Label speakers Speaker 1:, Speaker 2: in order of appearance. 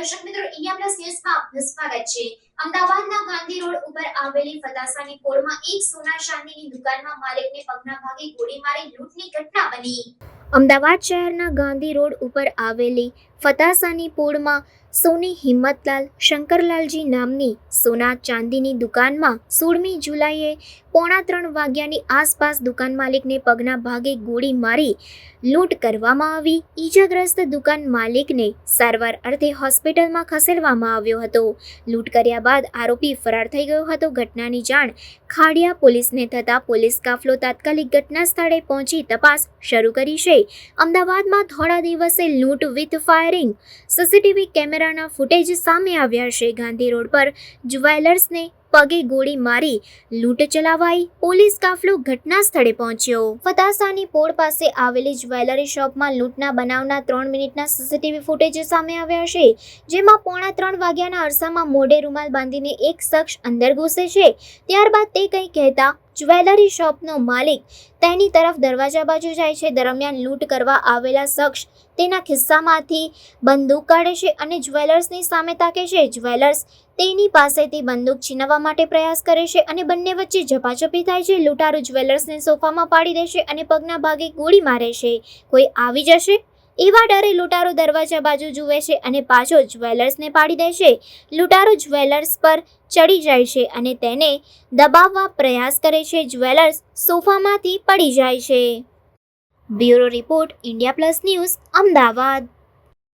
Speaker 1: Plus ન્યૂઝમાં આપનું સ્વાગત છે. અમદાવાદના ગાંધી રોડ ઉપર આવેલી ફતાસાની પોળમાં એક સોના ચાંદીની દુકાનમાં માલિકને પગના ભાગે ગોળી મારી લૂંટની ઘટના બની. અમદાવાદ શહેરના ગાંધી રોડ ઉપર આવેલી ફતાસાની પોળમાં સોની હિંમતલાલ શંકરલાલજી નામની સોના ચાંદીની દુકાનમાં સોળમી જુલાઈએ પોણા ત્રણ વાગ્યાની આસપાસ દુકાન માલિકને પગના ભાગે ગોળી મારી લૂંટ કરવામાં આવી. ઈજાગ્રસ્ત દુકાન માલિકને સારવાર અર્થે હોસ્પિટલમાં ખસેડવામાં આવ્યો હતો. લૂંટ કર્યા બાદ આરોપી ફરાર થઈ ગયો હતો. ઘટનાની જાણ ખાડિયા પોલીસને થતાં પોલીસ કાફલો તાત્કાલિક ઘટના સ્થળે પહોંચી તપાસ શરૂ કરી છે. અમદાવાદમાં થોડા દિવસે લૂંટ વિથ ફાયરિંગ સીસીટીવી કેમેરાના ફૂટેજ સામે આવ્યા છે. ગાંધી રોડ પર જ્વેલર્સને પગે ગોળી મારી લૂંટ ચલાવાઈ પોલીસ કાફલો ઘટના સ્થળે પહોંચ્યો. ફતાસાની પોળ પાસે આવેલી જ્વેલરી શોપમાં લૂંટના બનાવના ત્રણ મિનિટના સીસીટીવી ફૂટેજ સામે આવ્યા છે, જેમાં પોણા ત્રણ વાગ્યાના અરસામાં મોઢે રૂમાલ બાંધીને એક શખ્સ અંદર ઘૂસે છે. ત્યારબાદ તે કંઈ કહેતા જ્વેલરી શોપનો માલિક તેની તરફ દરવાજા બાજુ જાય છે. દરમિયાન લૂંટ કરવા આવેલા શખ્સ તેના ખિસ્સામાંથી બંદૂક કાઢે છે અને જ્વેલર્સની સામે તાકે છે. જ્વેલર્સ તેની પાસેથી બંદૂક છીનવવા માટે પ્રયાસ કરે છે અને બંને વચ્ચે ઝપાઝપી થાય છે. લૂંટારૂ જ્વેલર્સને સોફામાં પાડી દેશે અને પગના ભાગે ગોળી મારે છે. કોઈ આવી જશે? એવા ડરે લૂંટારો દરવાજા બાજુ જુએ છે અને પાછો જ્વેલર્સને પાડી દે છે. લૂંટારો જ્વેલર્સ પર ચડી જાય છે અને તેને દબાવવા પ્રયાસ કરે છે. જ્વેલર્સ સોફામાંથી પડી જાય છે. Bureau report, India plus news, Ahmedabad.